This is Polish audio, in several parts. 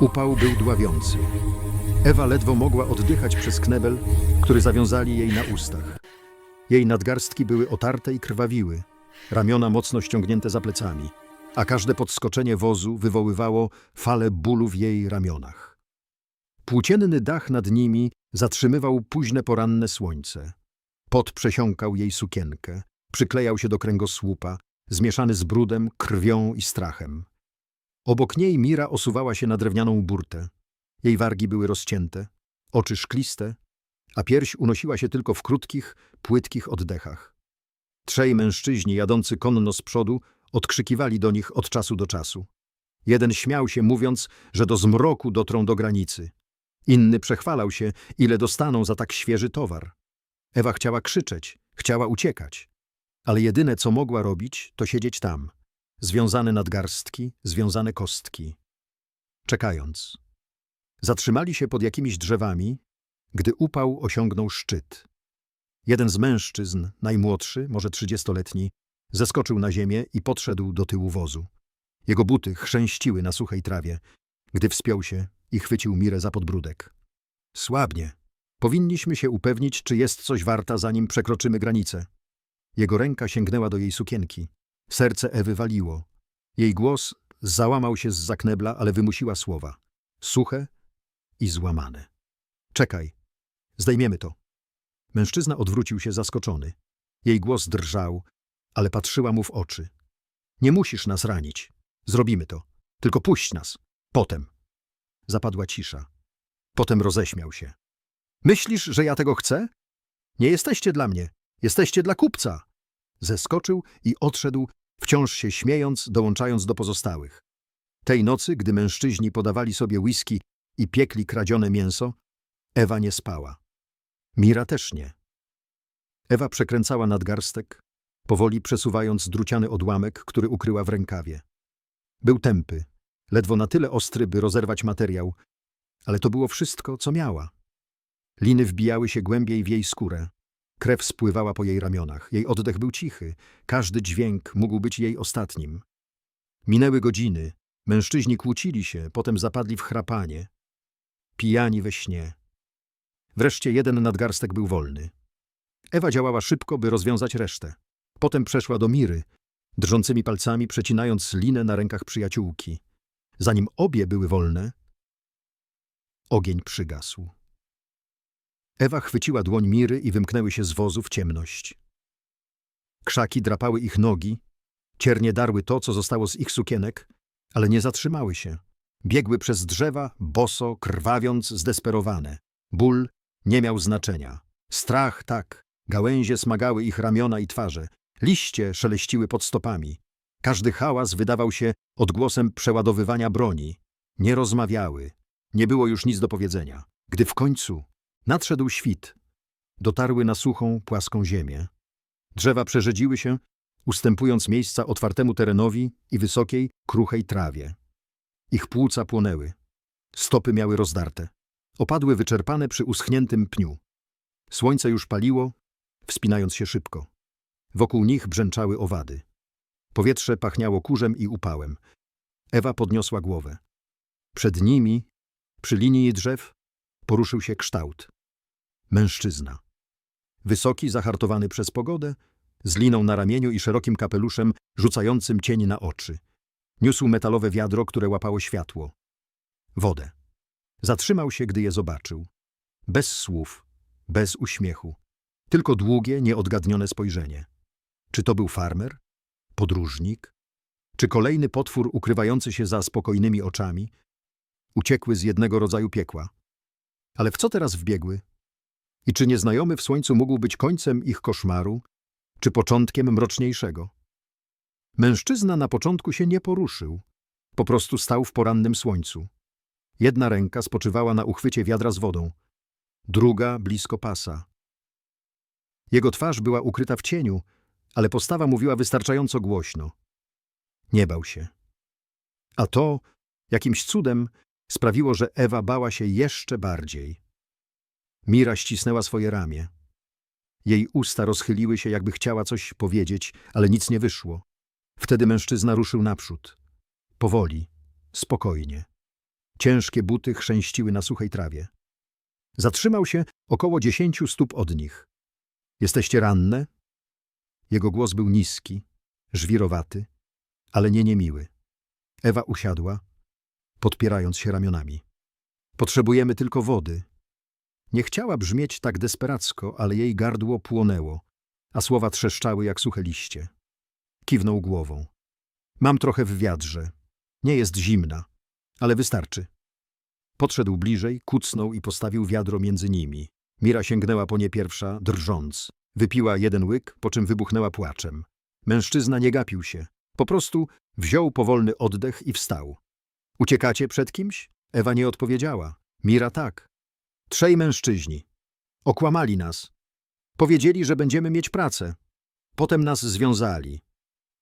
Upał był dławiący. Ewa ledwo mogła oddychać przez knebel, który zawiązali jej na ustach. Jej nadgarstki były otarte i krwawiły, ramiona mocno ściągnięte za plecami, a każde podskoczenie wozu wywoływało falę bólu w jej ramionach. Płócienny dach nad nimi zatrzymywał późne poranne słońce. Pot przesiąkał jej sukienkę, przyklejał się do kręgosłupa, zmieszany z brudem, krwią i strachem. Obok niej Mira osuwała się na drewnianą burtę. Jej wargi były rozcięte, oczy szkliste, a pierś unosiła się tylko w krótkich, płytkich oddechach. Trzej mężczyźni jadący konno z przodu odkrzykiwali do nich od czasu do czasu. Jeden śmiał się, mówiąc, że do zmroku dotrą do granicy. Inny przechwalał się, ile dostaną za tak świeży towar. Ewa chciała krzyczeć, chciała uciekać. Ale jedyne, co mogła robić, to siedzieć tam. Związane nadgarstki, związane kostki. Czekając. Zatrzymali się pod jakimiś drzewami, gdy upał osiągnął szczyt. Jeden z mężczyzn, najmłodszy, może trzydziestoletni, zeskoczył na ziemię i podszedł do tyłu wozu. Jego buty chrzęściły na suchej trawie, gdy wspiął się i chwycił Mirę za podbródek. Słabnie. Powinniśmy się upewnić, czy jest coś warta, zanim przekroczymy granicę. Jego ręka sięgnęła do jej sukienki. Serce Ewy waliło. Jej głos załamał się z zaknebla, ale wymusiła słowa. Suche i złamane. Czekaj. Zdejmiemy to. Mężczyzna odwrócił się zaskoczony. Jej głos drżał, ale patrzyła mu w oczy. Nie musisz nas ranić. Zrobimy to. Tylko puść nas. Potem. Zapadła cisza. Potem roześmiał się. Myślisz, że ja tego chcę? Nie jesteście dla mnie. Jesteście dla kupca. Zeskoczył i odszedł, wciąż się śmiejąc, dołączając do pozostałych. Tej nocy, gdy mężczyźni podawali sobie whisky i piekli kradzione mięso, Ewa nie spała. Mira też nie. Ewa przekręcała nadgarstek, powoli przesuwając druciany odłamek, który ukryła w rękawie. Był tępy, ledwo na tyle ostry, by rozerwać materiał, ale to było wszystko, co miała. Liny wbijały się głębiej w jej skórę. Krew spływała po jej ramionach. Jej oddech był cichy. Każdy dźwięk mógł być jej ostatnim. Minęły godziny. Mężczyźni kłócili się, potem zapadli w chrapanie. Pijani we śnie. Wreszcie jeden nadgarstek był wolny. Ewa działała szybko, by rozwiązać resztę. Potem przeszła do Miry, drżącymi palcami przecinając linę na rękach przyjaciółki. Zanim obie były wolne, ogień przygasł. Ewa chwyciła dłoń Miry i wymknęły się z wozu w ciemność. Krzaki drapały ich nogi, ciernie darły to, co zostało z ich sukienek, ale nie zatrzymały się. Biegły przez drzewa, boso, krwawiąc, zdesperowane. Ból nie miał znaczenia. Strach tak, gałęzie smagały ich ramiona i twarze, liście szeleściły pod stopami. Każdy hałas wydawał się odgłosem przeładowywania broni. Nie rozmawiały, nie było już nic do powiedzenia. Gdy w końcu nadszedł świt, dotarły na suchą, płaską ziemię. Drzewa przerzedziły się, ustępując miejsca otwartemu terenowi i wysokiej, kruchej trawie. Ich płuca płonęły. Stopy miały rozdarte. Opadły wyczerpane przy uschniętym pniu. Słońce już paliło, wspinając się szybko. Wokół nich brzęczały owady. Powietrze pachniało kurzem i upałem. Ewa podniosła głowę. Przed nimi, przy linii drzew, poruszył się kształt. Mężczyzna. Wysoki, zahartowany przez pogodę, z liną na ramieniu i szerokim kapeluszem rzucającym cień na oczy. Niósł metalowe wiadro, które łapało światło. Wodę. Zatrzymał się, gdy je zobaczył. Bez słów, bez uśmiechu. Tylko długie, nieodgadnione spojrzenie. Czy to był farmer? Podróżnik? Czy kolejny potwór ukrywający się za spokojnymi oczami? Uciekły z jednego rodzaju piekła. Ale w co teraz wbiegły? I czy nieznajomy w słońcu mógł być końcem ich koszmaru, czy początkiem mroczniejszego? Mężczyzna na początku się nie poruszył. Po prostu stał w porannym słońcu. Jedna ręka spoczywała na uchwycie wiadra z wodą, druga blisko pasa. Jego twarz była ukryta w cieniu, ale postawa mówiła wystarczająco głośno. Nie bał się. A to, jakimś cudem, sprawiło, że Ewa bała się jeszcze bardziej. Mira ścisnęła swoje ramię. Jej usta rozchyliły się, jakby chciała coś powiedzieć, ale nic nie wyszło. Wtedy mężczyzna ruszył naprzód. Powoli, spokojnie. Ciężkie buty chrzęściły na suchej trawie. Zatrzymał się około dziesięciu stóp od nich. Jesteście ranne? Jego głos był niski, żwirowaty, ale nie niemiły. Ewa usiadła, podpierając się ramionami. Potrzebujemy tylko wody. Nie chciała brzmieć tak desperacko, ale jej gardło płonęło, a słowa trzeszczały jak suche liście. Kiwnął głową. Mam trochę w wiadrze. Nie jest zimna, ale wystarczy. Podszedł bliżej, kucnął i postawił wiadro między nimi. Mira sięgnęła po nie pierwsza, drżąc. Wypiła jeden łyk, po czym wybuchnęła płaczem. Mężczyzna nie gapił się. Po prostu wziął powolny oddech i wstał. Uciekacie przed kimś? Ewa nie odpowiedziała. Mira tak. Trzej mężczyźni. Okłamali nas. Powiedzieli, że będziemy mieć pracę. Potem nas związali.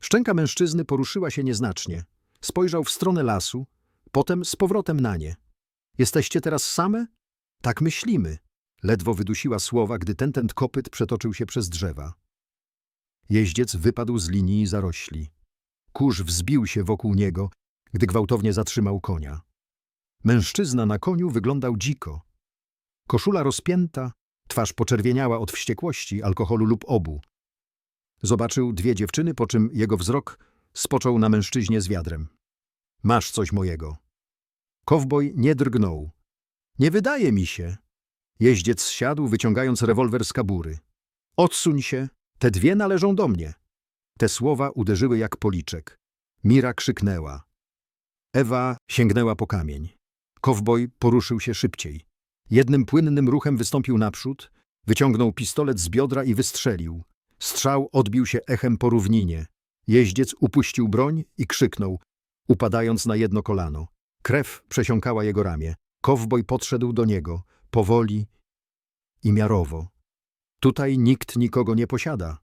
Szczęka mężczyzny poruszyła się nieznacznie. Spojrzał w stronę lasu, potem z powrotem na nie. Jesteście teraz same? Tak myślimy. Ledwo wydusiła słowa, gdy ten kopyt przetoczył się przez drzewa. Jeździec wypadł z linii zarośli. Kurz wzbił się wokół niego, gdy gwałtownie zatrzymał konia. Mężczyzna na koniu wyglądał dziko. Koszula rozpięta, twarz poczerwieniała od wściekłości, alkoholu lub obu. Zobaczył dwie dziewczyny, po czym jego wzrok spoczął na mężczyźnie z wiadrem. Masz coś mojego. Kowboj nie drgnął. Nie wydaje mi się. Jeździec siadł, wyciągając rewolwer z kabury. Odsuń się, te dwie należą do mnie. Te słowa uderzyły jak policzek. Mira krzyknęła. Ewa sięgnęła po kamień. Kowboj poruszył się szybciej. Jednym płynnym ruchem wystąpił naprzód, wyciągnął pistolet z biodra i wystrzelił. Strzał odbił się echem po równinie. Jeździec upuścił broń i krzyknął, upadając na jedno kolano. Krew przesiąkała jego ramię. Kowboj podszedł do niego, powoli i miarowo. Tutaj nikt nikogo nie posiada.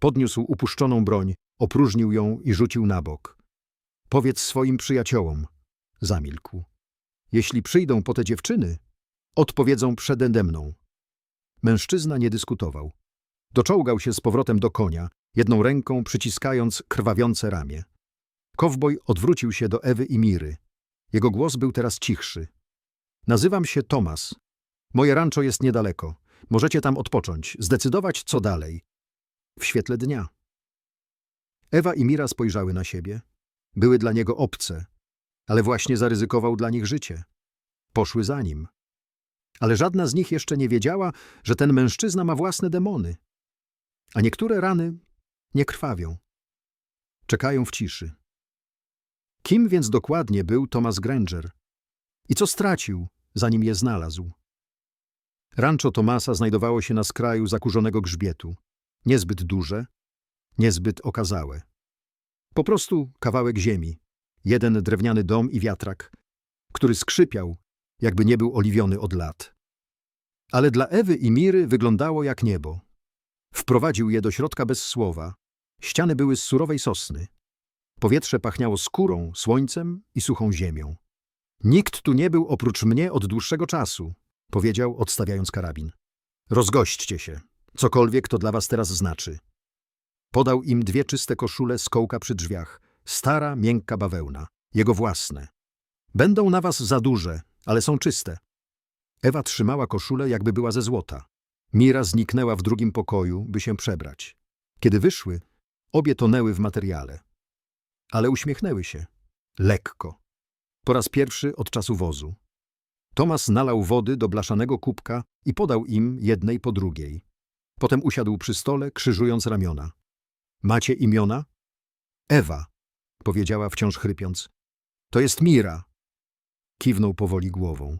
Podniósł upuszczoną broń, opróżnił ją i rzucił na bok. Powiedz swoim przyjaciołom. Zamilkł. Jeśli przyjdą po te dziewczyny, odpowiedzą przede mną. Mężczyzna nie dyskutował. Doczołgał się z powrotem do konia, jedną ręką przyciskając krwawiące ramię. Kowboj odwrócił się do Ewy i Miry. Jego głos był teraz cichszy. Nazywam się Tomas. Moje rancho jest niedaleko. Możecie tam odpocząć, zdecydować co dalej. W świetle dnia. Ewa i Mira spojrzały na siebie. Były dla niego obce, ale właśnie zaryzykował dla nich życie. Poszły za nim. Ale żadna z nich jeszcze nie wiedziała, że ten mężczyzna ma własne demony. A niektóre rany nie krwawią. Czekają w ciszy. Kim więc dokładnie był Thomas Granger? I co stracił, zanim je znalazł? Rancho Tomasa znajdowało się na skraju zakurzonego grzbietu. Niezbyt duże, niezbyt okazałe. Po prostu kawałek ziemi, jeden drewniany dom i wiatrak, który skrzypiał, jakby nie był oliwiony od lat. Ale dla Ewy i Miry wyglądało jak niebo. Wprowadził je do środka bez słowa. Ściany były z surowej sosny. Powietrze pachniało skórą, słońcem i suchą ziemią. Nikt tu nie był oprócz mnie od dłuższego czasu, powiedział, odstawiając karabin. Rozgośćcie się, cokolwiek to dla was teraz znaczy. Podał im dwie czyste koszule z kołka przy drzwiach, stara, miękka bawełna, jego własne. Będą na was za duże, ale są czyste. Ewa trzymała koszulę, jakby była ze złota. Mira zniknęła w drugim pokoju, by się przebrać. Kiedy wyszły, obie tonęły w materiale. Ale uśmiechnęły się. Lekko. Po raz pierwszy od czasu wozu. Tomas nalał wody do blaszanego kubka i podał im jednej po drugiej. Potem usiadł przy stole, krzyżując ramiona. Macie imiona? Ewa, powiedziała wciąż chrypiąc. To jest Mira. Kiwnął powoli głową.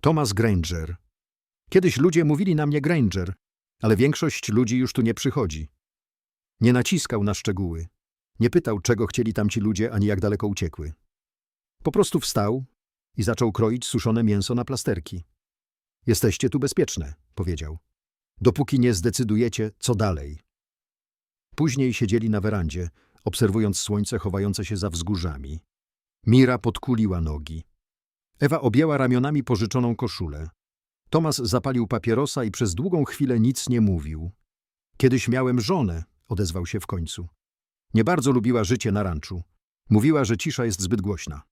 Thomas Granger. Kiedyś ludzie mówili na mnie Granger, ale większość ludzi już tu nie przychodzi. Nie naciskał na szczegóły. Nie pytał, czego chcieli tamci ludzie, ani jak daleko uciekły. Po prostu wstał i zaczął kroić suszone mięso na plasterki. Jesteście tu bezpieczne, powiedział. Dopóki nie zdecydujecie, co dalej. Później siedzieli na werandzie, obserwując słońce chowające się za wzgórzami. Mira podkuliła nogi. Ewa objęła ramionami pożyczoną koszulę. Tomas zapalił papierosa i przez długą chwilę nic nie mówił. Kiedyś miałem żonę, odezwał się w końcu. Nie bardzo lubiła życie na ranczu. Mówiła, że cisza jest zbyt głośna.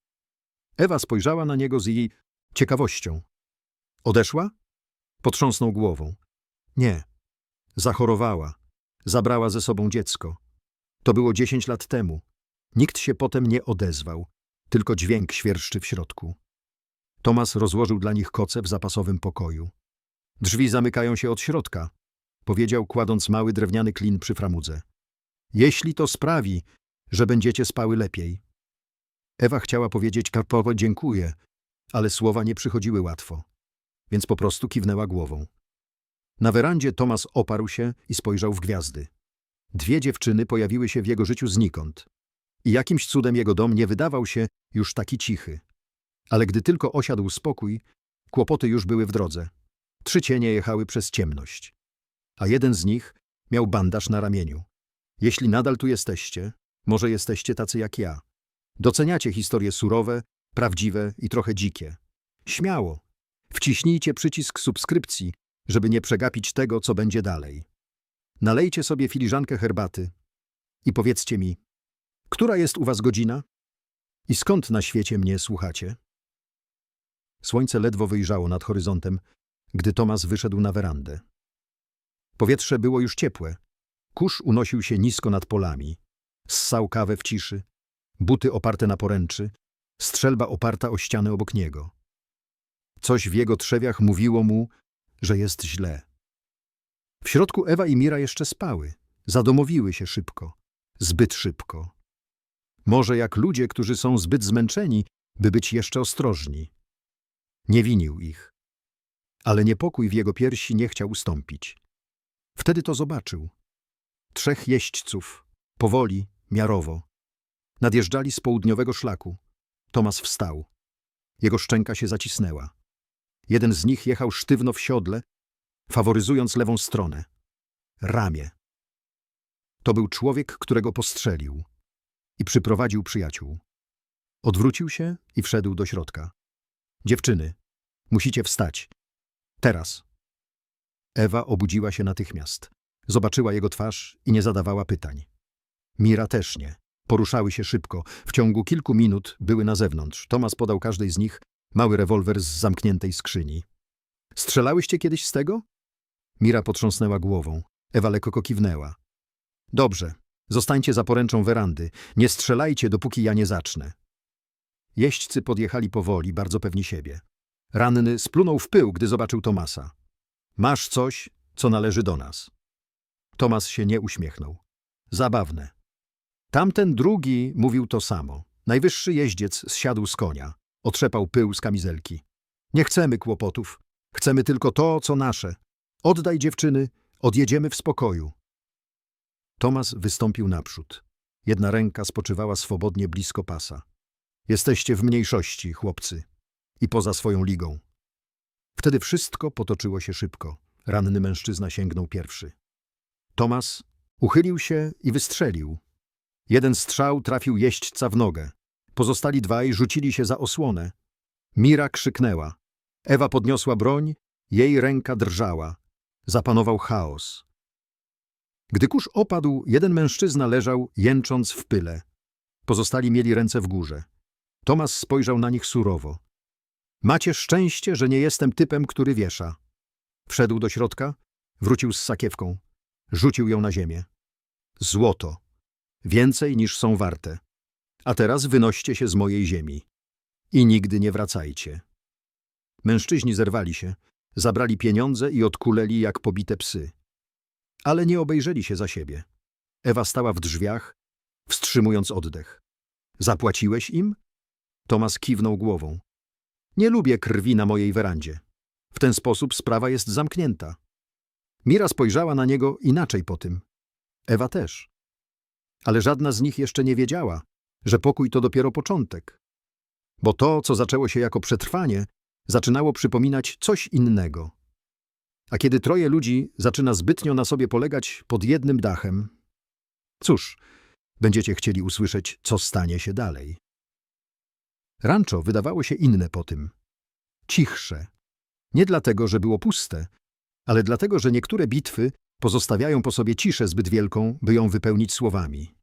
Ewa spojrzała na niego z jej ciekawością. Odeszła? Potrząsnął głową. Nie. Zachorowała. Zabrała ze sobą dziecko. To było dziesięć lat temu. Nikt się potem nie odezwał. Tylko dźwięk świerszczy w środku. Tomas rozłożył dla nich koce w zapasowym pokoju. Drzwi zamykają się od środka, powiedział, kładąc mały drewniany klin przy framudze. Jeśli to sprawi, że będziecie spały lepiej. Ewa chciała powiedzieć Karpowo dziękuję, ale słowa nie przychodziły łatwo, więc po prostu kiwnęła głową. Na werandzie Tomas oparł się i spojrzał w gwiazdy. Dwie dziewczyny pojawiły się w jego życiu znikąd. I jakimś cudem jego dom nie wydawał się już taki cichy. Ale gdy tylko osiadł spokój, kłopoty już były w drodze. Trzy cienie jechały przez ciemność. A jeden z nich miał bandaż na ramieniu. Jeśli nadal tu jesteście, może jesteście tacy jak ja. Doceniacie historie surowe, prawdziwe i trochę dzikie. Śmiało. Wciśnijcie przycisk subskrypcji, żeby nie przegapić tego, co będzie dalej. Nalejcie sobie filiżankę herbaty i powiedzcie mi, która jest u was godzina? I skąd na świecie mnie słuchacie? Słońce ledwo wyjrzało nad horyzontem, gdy Tomas wyszedł na werandę. Powietrze było już ciepłe. Kurz unosił się nisko nad polami. Ssał kawę w ciszy, buty oparte na poręczy, strzelba oparta o ścianę obok niego. Coś w jego trzewiach mówiło mu, że jest źle. W środku Ewa i Mira jeszcze spały, zadomowiły się szybko, zbyt szybko. Może jak ludzie, którzy są zbyt zmęczeni, by być jeszcze ostrożni. Nie winił ich. Ale niepokój w jego piersi nie chciał ustąpić. Wtedy to zobaczył. Trzech jeźdźców, powoli, miarowo. Nadjeżdżali z południowego szlaku. Tomas wstał. Jego szczęka się zacisnęła. Jeden z nich jechał sztywno w siodle, faworyzując lewą stronę. Ramię. To był człowiek, którego postrzelił i przyprowadził przyjaciół. Odwrócił się i wszedł do środka. Dziewczyny, musicie wstać. Teraz. Ewa obudziła się natychmiast. Zobaczyła jego twarz i nie zadawała pytań. Mira też nie. Poruszały się szybko. W ciągu kilku minut były na zewnątrz. Tomas podał każdej z nich mały rewolwer z zamkniętej skrzyni. Strzelałyście kiedyś z tego? Mira potrząsnęła głową. Ewa lekko kiwnęła. Dobrze, zostańcie za poręczą werandy. Nie strzelajcie, dopóki ja nie zacznę. Jeźdźcy podjechali powoli, bardzo pewni siebie. Ranny splunął w pył, gdy zobaczył Tomasa. Masz coś, co należy do nas. Tomas się nie uśmiechnął. Zabawne. Tamten drugi mówił to samo. Najwyższy jeździec zsiadł z konia. Otrzepał pył z kamizelki. Nie chcemy kłopotów. Chcemy tylko to, co nasze. Oddaj dziewczyny, odjedziemy w spokoju. Tomas wystąpił naprzód. Jedna ręka spoczywała swobodnie blisko pasa. Jesteście w mniejszości, chłopcy. I poza swoją ligą. Wtedy wszystko potoczyło się szybko. Ranny mężczyzna sięgnął pierwszy. Tomas uchylił się i wystrzelił. Jeden strzał trafił jeźdźca w nogę. Pozostali dwaj rzucili się za osłonę. Mira krzyknęła. Ewa podniosła broń, jej ręka drżała. Zapanował chaos. Gdy kurz opadł, jeden mężczyzna leżał, jęcząc w pyle. Pozostali mieli ręce w górze. Tomas spojrzał na nich surowo. Macie szczęście, że nie jestem typem, który wiesza. Wszedł do środka, wrócił z sakiewką. Rzucił ją na ziemię. Złoto. Więcej niż są warte. A teraz wynoście się z mojej ziemi. I nigdy nie wracajcie. Mężczyźni zerwali się, zabrali pieniądze i odkuleli jak pobite psy. Ale nie obejrzeli się za siebie. Ewa stała w drzwiach, wstrzymując oddech. Zapłaciłeś im? Tomas kiwnął głową. Nie lubię krwi na mojej werandzie. W ten sposób sprawa jest zamknięta. Mira spojrzała na niego inaczej po tym. Ewa też. Ale żadna z nich jeszcze nie wiedziała, że pokój to dopiero początek. Bo to, co zaczęło się jako przetrwanie, zaczynało przypominać coś innego. A kiedy troje ludzi zaczyna zbytnio na sobie polegać pod jednym dachem, cóż, będziecie chcieli usłyszeć, co stanie się dalej. Rancho wydawało się inne po tym. Cichsze. Nie dlatego, że było puste, ale dlatego, że niektóre bitwy pozostawiają po sobie ciszę zbyt wielką, by ją wypełnić słowami.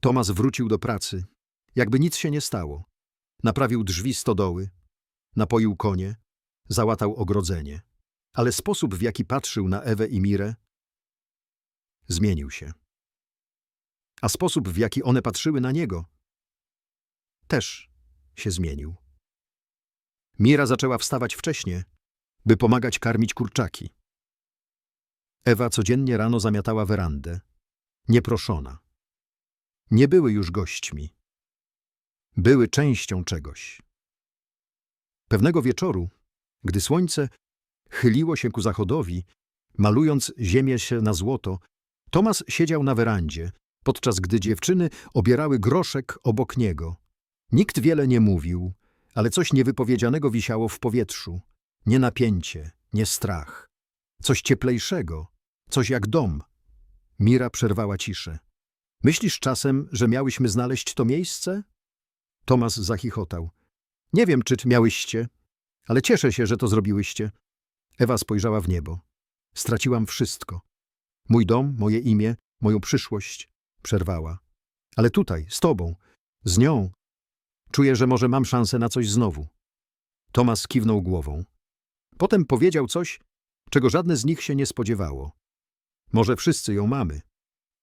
Tomas wrócił do pracy, jakby nic się nie stało. Naprawił drzwi stodoły, napoił konie, załatał ogrodzenie. Ale sposób, w jaki patrzył na Ewę i Mirę, zmienił się. A sposób, w jaki one patrzyły na niego, też się zmienił. Mira zaczęła wstawać wcześnie, by pomagać karmić kurczaki. Ewa codziennie rano zamiatała werandę, nieproszona. Nie były już gośćmi. Były częścią czegoś. Pewnego wieczoru, gdy słońce chyliło się ku zachodowi, malując ziemię się na złoto, Tomas siedział na werandzie, podczas gdy dziewczyny obierały groszek obok niego. Nikt wiele nie mówił, ale coś niewypowiedzianego wisiało w powietrzu. Nie napięcie, nie strach. Coś cieplejszego, coś jak dom. Mira przerwała ciszę. Myślisz czasem, że miałyśmy znaleźć to miejsce? Tomas zachichotał. Nie wiem, czy miałyście, ale cieszę się, że to zrobiłyście. Ewa spojrzała w niebo. Straciłam wszystko. Mój dom, moje imię, moją przyszłość. Przerwała. Ale tutaj, z tobą, z nią, czuję, że może mam szansę na coś znowu. Tomas kiwnął głową. Potem powiedział coś, czego żadne z nich się nie spodziewało. Może wszyscy ją mamy.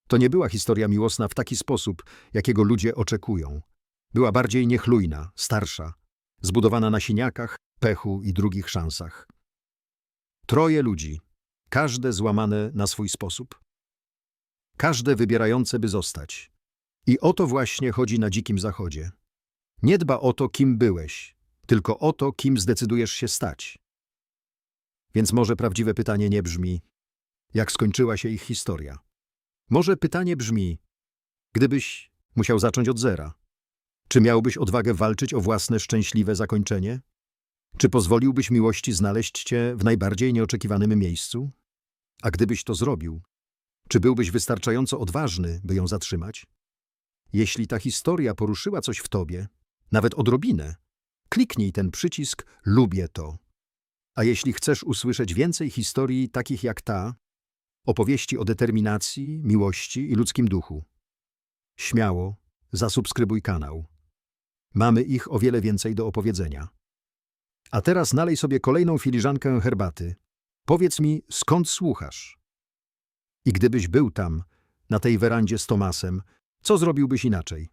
To nie była historia miłosna w taki sposób, jakiego ludzie oczekują. Była bardziej niechlujna, starsza, zbudowana na siniakach, pechu i drugich szansach. Troje ludzi, każde złamane na swój sposób. Każde wybierające, by zostać. I o to właśnie chodzi na Dzikim Zachodzie. Nie dba o to, kim byłeś, tylko o to, kim zdecydujesz się stać. Więc może prawdziwe pytanie nie brzmi, jak skończyła się ich historia. Może pytanie brzmi, gdybyś musiał zacząć od zera, czy miałbyś odwagę walczyć o własne szczęśliwe zakończenie? Czy pozwoliłbyś miłości znaleźć cię w najbardziej nieoczekiwanym miejscu? A gdybyś to zrobił, czy byłbyś wystarczająco odważny, by ją zatrzymać? Jeśli ta historia poruszyła coś w tobie, nawet odrobinę, kliknij ten przycisk Lubię to. A jeśli chcesz usłyszeć więcej historii takich jak ta, opowieści o determinacji, miłości i ludzkim duchu, śmiało zasubskrybuj kanał. Mamy ich o wiele więcej do opowiedzenia. A teraz nalej sobie kolejną filiżankę herbaty. Powiedz mi, skąd słuchasz? I gdybyś był tam, na tej werandzie z Tomasem, co zrobiłbyś inaczej?